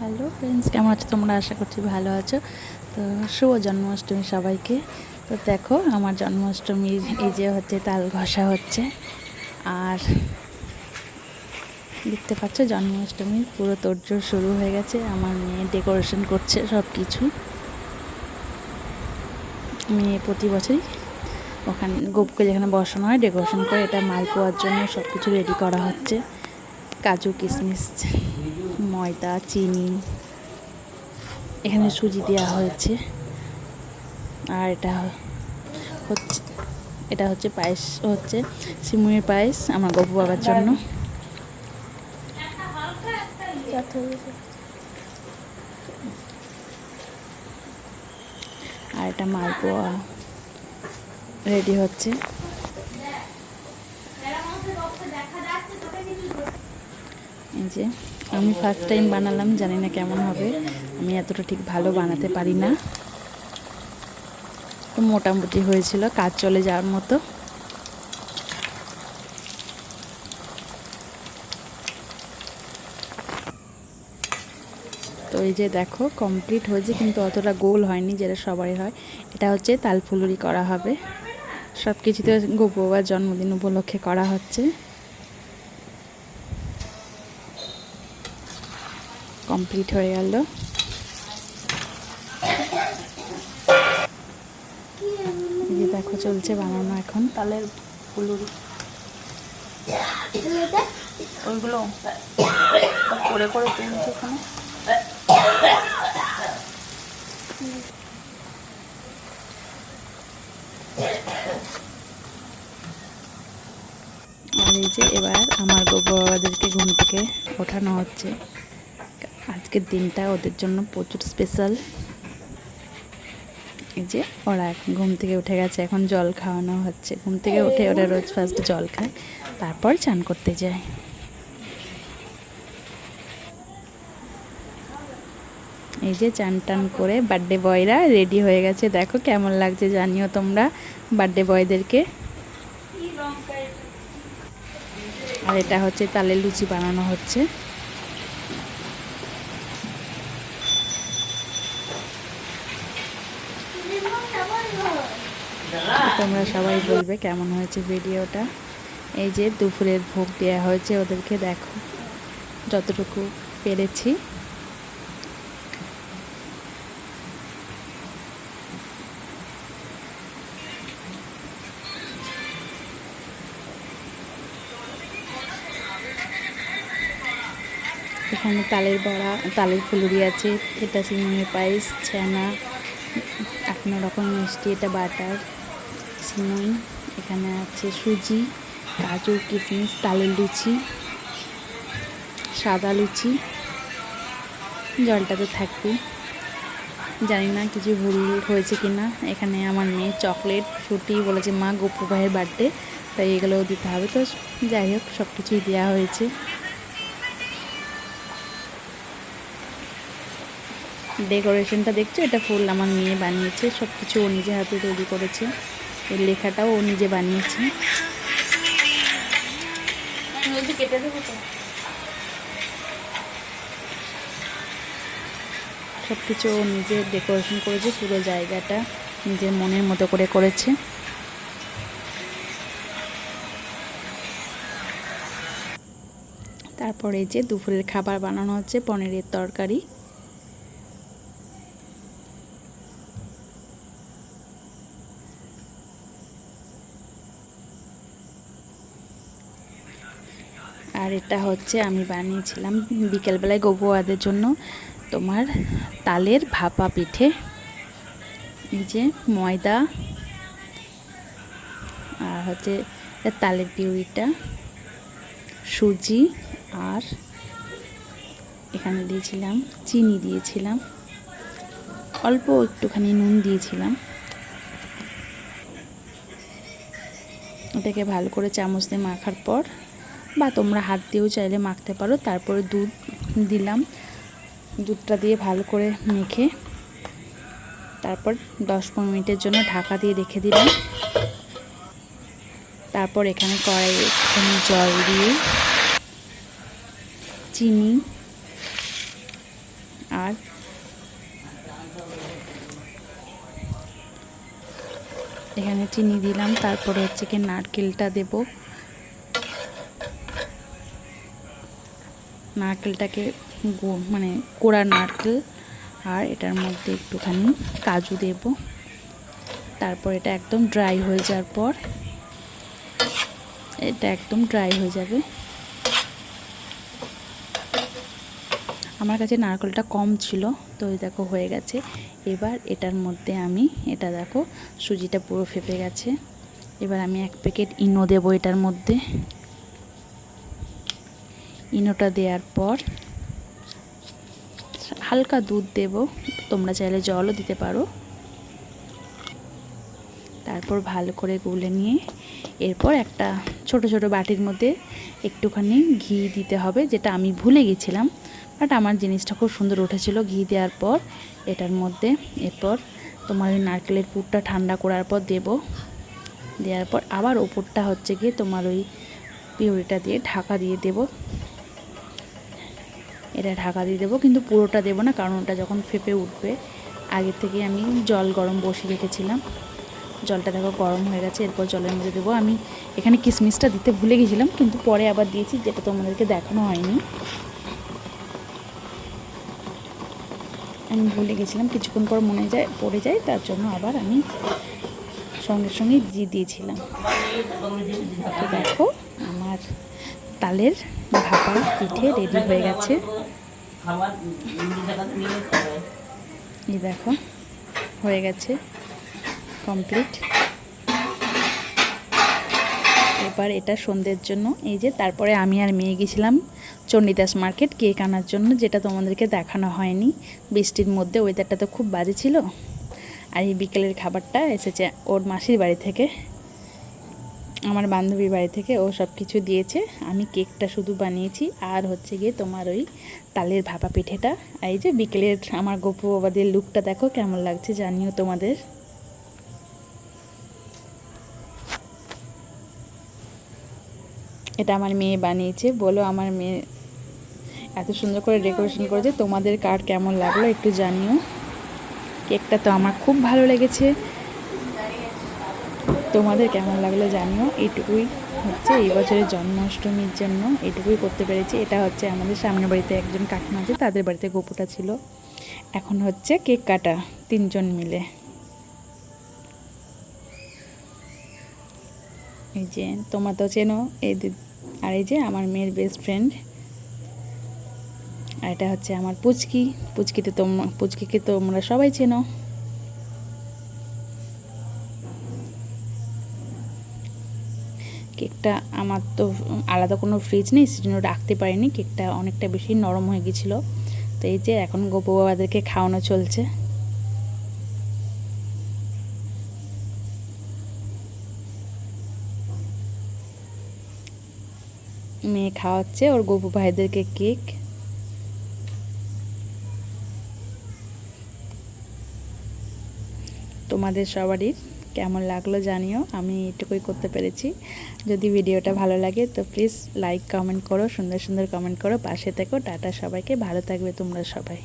Hello friends, কেমন আছো? তোমরা আশা করছি ভালো আছো। তো শুভ জন্মাষ্টমী সবাইকে। তো দেখো, আমার জন্মাষ্টমীর এই যে হচ্ছে তাল ঘষা হচ্ছে। আর দেখতে পাচ্ছ জন্মাষ্টমীর পুরো তোড়জোড় শুরু হয়ে গেছে। আমার মেয়ে ডেকোরেশন করছে সব কিছু মেয়ে প্রতি বছরই ওখানে গোপকে যেখানে বসানো হয়, ডেকোরেশন করে এটা মাল পোয়ার জন্য সব কিছু রেডি করা হচ্ছে। কাজু, কিশমিশ ময়দা, চিনি এখানে সুজি দেওয়া হয়েছে। আর এটা হচ্ছে এটা হচ্ছে পায়েস, হচ্ছে সিমুয়ের পায়েস আমার গপু বাবার জন্য। আর এটা মালপোয়া রেডি হচ্ছে। এই যে, আমি ফার্স্ট টাইম বানালাম, জানি না কেমন হবে। আমি এতটা ঠিক ভালো বানাতে পারি না। তো মোটামুটি হয়েছিল, কাজ চলে যাওয়ার মতো। তো এই যে দেখো কমপ্লিট হয়েছে, কিন্তু অতটা গোল হয়নি যেটা সবারই হয়। এটা হচ্ছে তালফুলুরি করা হবে। সব কিছুতে গোপু বাবার জন্মদিন উপলক্ষে করা হচ্ছে। কমপ্লিট হয়ে গেল। এই দেখো চলছে বানানো এখন। তালের ফুলুরি। ওইগুলো করে করে তুলছে ওখানে আর এই যে এবার আমার গোবর বাবাদেরকে ঘুম থেকে ওঠানো হচ্ছে। আজকের দিনটা ওদের জন্য প্রচুর স্পেশাল এই যে ওরা ঘুম থেকে উঠে গেছে, এখন জল খাওয়ানো হচ্ছে। ঘুম থেকে উঠে ওরা রোজ ফার্স্ট জল খায়, তারপর চান করতে যায়। এই যে চান টান করে বার্থডে বয়রা রেডি হয়ে গেছে। দেখো কেমন লাগছে, জানিও তোমরা বার্থডে বয়দেরকে আর এটা হচ্ছে তালে লুচি বানানো হচ্ছে। তোমরা সবাই বলবে কেমন হয়েছে ভিডিওটা। এই যে দুপুরের ভোগ দেওয়া হয়েছে ওদেরকে দেখো, যতটুকু পেরেছি। এখানে তালের বড়া, তালের ফুলুরি আছে, এটা সিমুই পায়েস, ছানা, আপনার রকম মিষ্টি, এটা বাটার। সিমুই এখানে আছে সুজি কাজু কিশমিশ তালের লুচি, সাদা লুচি, জলটা তো থাকবেই। জানি না কিছু ভুল হয়েছে কি না এখানে আমার মেয়ে চকলেট, ফ্রুটি বলেছে, মা, গোপু ভাইয়ের বার্থডে। তাই এগুলোও দিতে হবে। তো যাই হোক সব কিছুই দেওয়া হয়েছে। ডেকোরেশনটা দেখছ? এটা ফুল আমার মেয়ে বানিয়েছে। সব কিছু ও নিজে হাতে তৈরি করেছে। এর লেখাটাও ও নিজে বানিয়েছে। সব কিছু ও নিজে ডেকোরেশন করেছে, পুরো জায়গাটা নিজের মনের মতো করে করেছে। তারপরে যে দুপুরের খাবার বানানো হচ্ছে, পনিরের তরকারি। আর এটা হচ্ছে আমি বানিয়েছিলাম বিকেলবেলায় গোবুয়াদের জন্য তোমার তালের ভাপা পিঠে। এই যে ময়দা আর হচ্ছে তালের পিউরিটা, সুজি আর এখানে দিয়েছিলাম, চিনি দিয়েছিলাম, অল্প একটুখানি নুন দিয়েছিলাম। এটাকে ভালো করে চামচ দিয়ে মাখার পর বা তোমরা হাত দিয়েও চাইলে মাখতে পারো। তারপরে দুধ দিলাম। দুধটা দিয়ে ভালো করে মেখে তারপর দশ পনেরো মিনিটের জন্য ঢাকা দিয়ে রেখে দিলাম। তারপর এখানে একটুখানি জল দিয়ে চিনি আর এখানে চিনি দিলাম। তারপরে হচ্ছে কি নারকেলটা দেব। নারকেলটাকে মানে কোড়া নারকেল আর এটার মধ্যে একটুখানি কাজু দেব। তারপর এটা একদম ড্রাই হয়ে যাওয়ার পর এটা একদম ড্রাই হয়ে যাবে। আমার কাছে নারকেলটা কম ছিল, তো এই দেখো হয়ে গেছে। এবার এটার মধ্যে আমি, এটা দেখো, সুজিটা পুরো ফেপে গেছে। এবার আমি এক প্যাকেট ইনো দেবো এটার মধ্যে। ইনোটা দেওয়ার পর হালকা দুধ দেব। তোমরা চাইলে জলও দিতে পারো। তারপর ভালো করে গুলে নিয়ে এরপর একটা ছোট ছোট বাটির মধ্যে একটুখানি ঘি দিতে হবে, যেটা আমি ভুলে গেছিলাম। বাট আমার জিনিসটা খুব সুন্দর উঠেছিল ঘি দেওয়ার পর। এটার মধ্যে এরপর তোমার ওই নারকেলের পুরটা ঠান্ডা করার পর দেব। দেওয়ার পর আবার ওপরটা হচ্ছে গিয়ে তোমার ওই পিউরিটা দিয়ে ঢাকা দিয়ে দেব। এটা ঢাকা দিয়ে দেবো, কিন্তু পুরোটা দেবো না, কারণ ওটা যখন ফেপে উঠবে, আগে থেকে আমি জল গরম বসিয়ে রেখেছিলাম। জলটা দেখো গরম হয়ে গেছে, এরপর জলের মধ্যে দেবো। আমি এখানে কিশমিশটা দিতে ভুলে গেছিলাম, কিন্তু পরে আবার দিয়েছি, যেটা তোমাদেরকে দেখানো হয়নি। আমি ভুলে গেছিলাম, কিছুক্ষণ পর মনে যায়, পড়ে যায়, তার জন্য আবার আমি সঙ্গে সঙ্গে দিয়ে দিয়েছিলাম। দেখো, আমার তালের ভাপা পিঠে রেডি হয়ে গেছে। এই দেখো, হয়ে গেছে কমপ্লিট এবার এটা সন্ধ্যের জন্য, এই যে তারপরে আমি আর মেয়ে গেছিলাম চণ্ডীদাস মার্কেট কেক আনার জন্য, যেটা তোমাদেরকে দেখানো হয়নি। বৃষ্টির মধ্যে ওয়েদারটা তো খুব বাজে ছিল। আর এই বিকেলের খাবারটা এসেছে ওর মাসির বাড়ি থেকে। আমার বান্ধবীর বাড়ি থেকে ও সব কিছু দিয়েছে। আমি কেকটা শুধু বানিয়েছি আর হচ্ছে গিয়ে তোমার ওই তালের ভাপা পিঠেটা। এই যে বিকেলের আমার গপু বাবাদের লুকটা দেখো কেমন লাগছে জানিও তোমাদের। এটা আমার মেয়ে বানিয়েছে। বলো আমার মেয়ে এত সুন্দর করে ডেকোরেশন করেছে। তোমাদের কার কেমন লাগল একটু জানিও। কেকটা তো আমার খুব ভালো লেগেছে। তোমাদের কেমন লাগল জানিও। এইটুকুই হচ্ছে এই বছরের জন্মাষ্টমীর জন্য এইটুকুই করতে পেরেছি। এটা হচ্ছে আমাদের সামনের বাড়িতে একজন কাকিমা আছে, তাদের বাড়িতে গোপুটা ছিল। এখন হচ্ছে কেক কাটা তিনজন মিলে। এই যে তোমরা তো চেনো, এই আর এই যে আমার মেয়ের বেস্ট ফ্রেন্ড আর এটা হচ্ছে আমার পুচকি। পুচকিতে তোমরা পুচকিকে তোমরা সবাই চেনো। কেকটা আমার তো আলাদা কোনো ফ্রিজ নেই, সেজন্য রাখতে পারিনি। কেকটা অনেকটা বেশি নরম হয়ে গেছিল। তো এই যে এখন গোপু বাবাদেরকে খাওয়ানো চলছে। মেয়ে খাওয়াচ্ছে ওর গোপু ভাইদেরকে কেক। তোমাদের সবারই কেমন লাগল জানিও, আমি এটুকুই করতে পেরেছি। যদি ভিডিওটা ভালো লাগে তো প্লিজ লাইক কমেন্ট করো, সুন্দর সুন্দর কমেন্ট করো। পাশে থেকো, টাটা সবাইকে, ভালো থাকবে তোমরা সবাই।